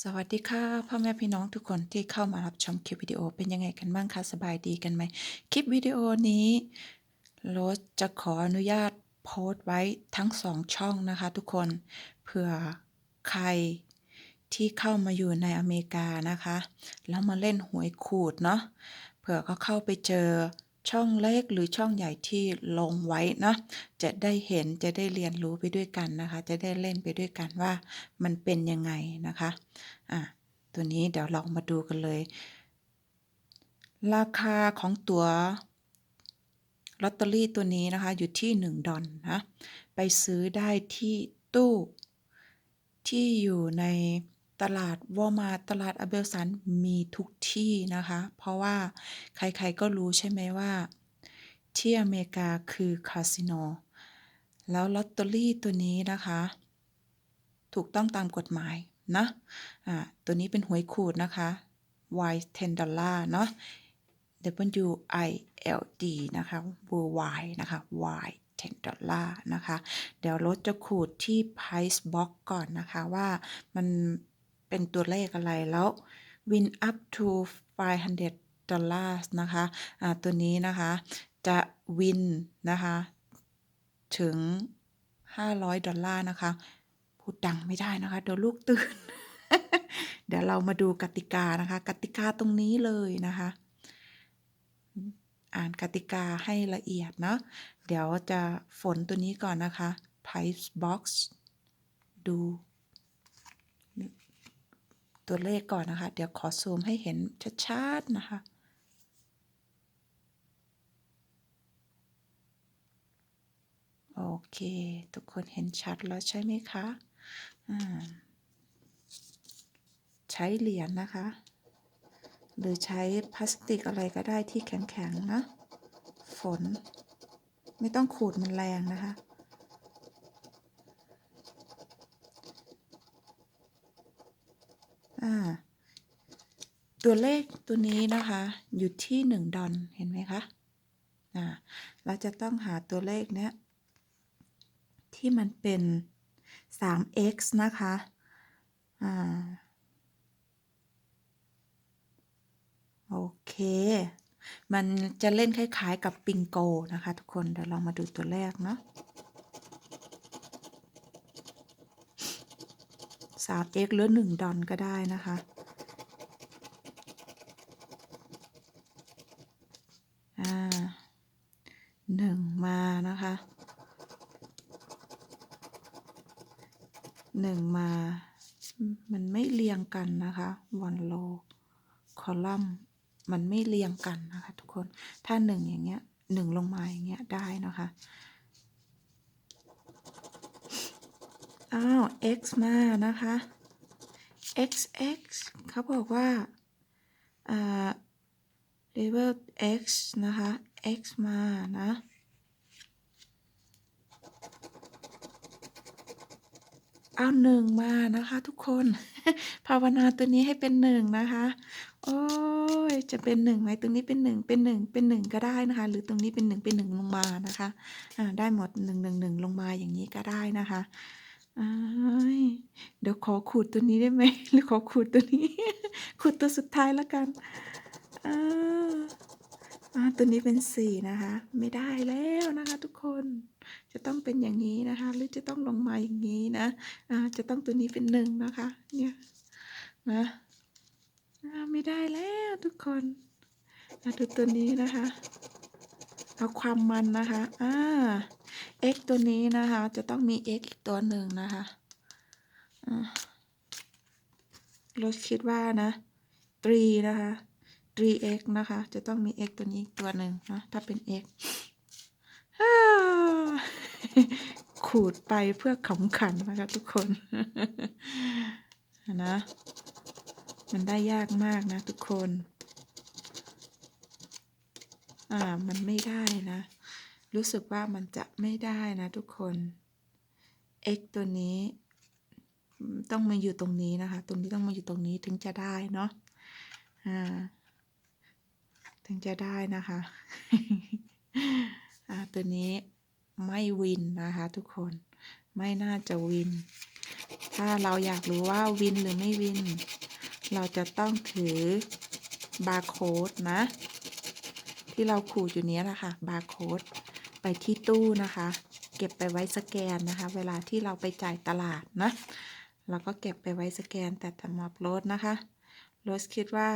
สวัสดีค่ะ พ่อแม่พี่น้องทุกคนที่เข้ามารับชมคลิปวิดีโอเป็นยังไงกันบ้างคะสบายดีกันไหม คลิปวิดีโอนี้โรสจะขออนุญาตโพสต์ไว้ทั้งสองช่องนะคะทุกคนเผื่อใครที่เข้ามาอยู่ในอเมริกานะคะ แล้วมาเล่นหวยขูดเนาะเผื่อเขาเข้าไปเจอ ช่องเล็กหรือช่องใหญ่ที่ลงไว้เนาะจะได้เห็นจะได้เรียนรู้ไปด้วยกันนะคะ จะได้เล่นไปด้วยกันว่ามันเป็นยังไงนะคะอะตัวนี้เดี๋ยวเรามาดูกันเลย ราคาของตัวลอตเตอรี่ตัวนี้นะคะอยู่ที่ 1 ดอลนะ ไปซื้อได้ที่ตู้ที่อยู่ใน ตลาดวอมาตตลาดอเบลสันมีทุกที่นะคะ เพราะว่าใครๆก็รู้ใช่ไหมว่า ที่อเมริกาคือคาสิโน แล้วลอตเตอรี่ตัวนี้นะคะ ถูกต้องตามกฎหมายนะอ่าตัวนี้เป็นหวยขูดนะคะ Y 10ดอลลาร์เนาะ W I L D นะคะ worldwide นะคะ Y 10ดอลลาร์นะคะ เดี๋ยวรถจะขูดที่ price box ก่อนนะคะว่ามัน เป็นตัวเลขอะไรแล้ว win up to 500ดอลลาร์นะคะอ่าตัวนี้นะคะจะวินนะคะถึง 500 ดอลลาร์นะคะ พูดดังไม่ได้นะคะ เดี๋ยวลูกตื่น เดี๋ยวเรามาดูกติกานะคะ กติกาตรงนี้เลยนะคะ อ่านกติกาให้ละเอียดเนาะเดี๋ยวจะฝนตัวนี้ก่อนนะคะ price box ดู ตัวเลขก่อนนะคะ เดี๋ยวขอซูมให้เห็นชัดๆนะคะโอเค ทุกคนเห็นชัดแล้วใช่ไหมคะใช้เหรียญนะคะ หรือใช้พลาสติกอะไรก็ได้ที่แข็งๆนะ ฝน ไม่ต้องขูดมันแรงนะคะ อ่า ตัวเลขตัวนี้นะคะ อยู่ที่หนึ่งดอลเห็นไหมคะอ่าเราจะต้องหาตัวเลขเนี้ยที่มันเป็น 3x นะคะอ่าโอเค มันจะเล่นคล้าย ๆ กับปิงโกนะคะ ทุกคน เดี๋ยวเรามาดูตัวแรกเนาะ 3x หรือ 1 ดอลก็ได้นะคะ อ่าหนึ่งมานะคะหนึ่งมา มันไม่เรียงกันนะคะวันโลคอลัมน์มันไม่เรียงกันนะคะ ทุกคนถ้าหนึ่งอย่างเงี้ยหนึ่งลงมาอย่างเงี้ยได้นะคะ อ้าว x มานะคะ x x เขาบอกว่าอ่า level x นะคะ x มานะเอาหนึ่งมานะคะทุกคนภาวนาตัวนี้ให้เป็นหนึ่งนะคะ โอ้ยจะเป็นหนึ่งไหมตรงนี้เป็นหนึ่งเป็นหนึ่งเป็นหนึ่งก็ได้นะคะ หรือตรงนี้เป็นหนึ่งเป็นหนึ่งลงมานะคะอ่าได้หมดหนึ่งหนึ่งหนึ่งลงมาอย่างนี้ก็ได้นะคะ อ้าย เดี๋ยวขอขูดตัวนี้ได้ไหม หรือขอขูดตัวนี้ ขูดตัวสุดท้ายแล้วกันอ่าอ่าตัวนี้เป็นสี่นะคะ ไม่ได้แล้วนะคะทุกคนจะต้องเป็นอย่างนี้นะคะ หรือจะต้องลงมาอย่างนี้นะอ่าจะต้องตัวนี้เป็นหนึ่งนะคะ เนี่ยนะอ่าไม่ได้แล้วทุกคนอ่าดูตัวนี้นะคะ เอาความมันนะคะอ่า x ตัวนี้นะคะ จะต้องมี x อีกตัวหนึ่งนะคะอ่ารถคิดว่านะ3นะคะ 3x นะคะ จะต้องมี x ตัวนี้อีกตัวหนึ่งนะ ถ้าเป็น x ขูดไปเพื่อขำขันนะคะทุกคน นะ มันได้ยากมากนะทุกคน อ่า มันไม่ได้นะ รู้สึกว่ามันจะไม่ได้นะทุกคน x ตัวนี้ ต้องมาอยู่ตรงนี้นะคะ ตรงนี้ต้องมาอยู่ตรงนี้ถึงจะได้เนาะอ่าถึงจะได้นะคะอ่าตัวนี้ไม่วินนะคะทุกคนไม่น่าจะวิน ถ้าเราอยากรู้ว่าวินหรือไม่วิน เราจะต้องถือบาร์โค้ดนะ ที่เราขูดอยู่นี้ยแหละค่ะ บาร์โค้ด ไปที่ตู้นะคะ เก็บไปไว้สแกนนะคะ เวลาที่เราไปจ่ายตลาดนะเราก็เก็บไปไว้สแกนแต่สำหรับรถนะคะรถคิดว่า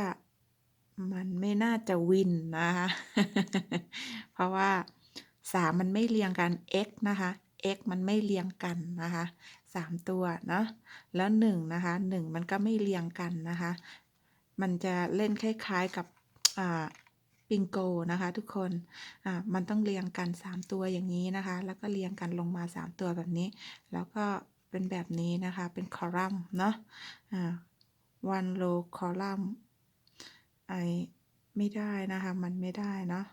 มันไม่น่าจะวินนะคะ เพราะว่าสามมันไม่เรียงกัน x นะคะ x มันไม่เรียงกันนะคะสามตัวเนาะแล้วหนึ่งนะคะหนึ่งมันก็ไม่เรียงกันนะคะ มันจะเล่นคล้ายๆกับอ่า ปิงโกนะคะทุกคนอ่ามันต้องเรียงกัน 3 ตัวอย่างนี้นะคะ แล้วก็เรียงกันลงมา 3 ตัวแบบนี้ แล้วก็เป็นแบบนี้นะคะ เป็นคอลัมน์เนาะอ่า one row column ไอไม่ได้นะคะ มันไม่ได้เนาะ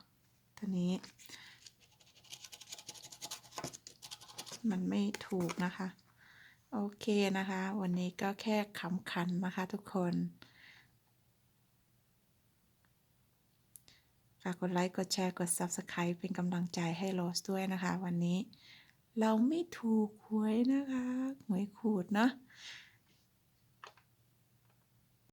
ทีนี้ มันไม่ถูกนะคะ โอเคนะคะ วันนี้ก็แค่ขำขันนะคะทุกคน ฝากกดไลค์ กดแชร์ กด Subscribe เป็นกำลังใจให้โรสด้วยนะคะ วันนี้ เราไม่ถูกหวยนะคะ หวยขูดเนาะ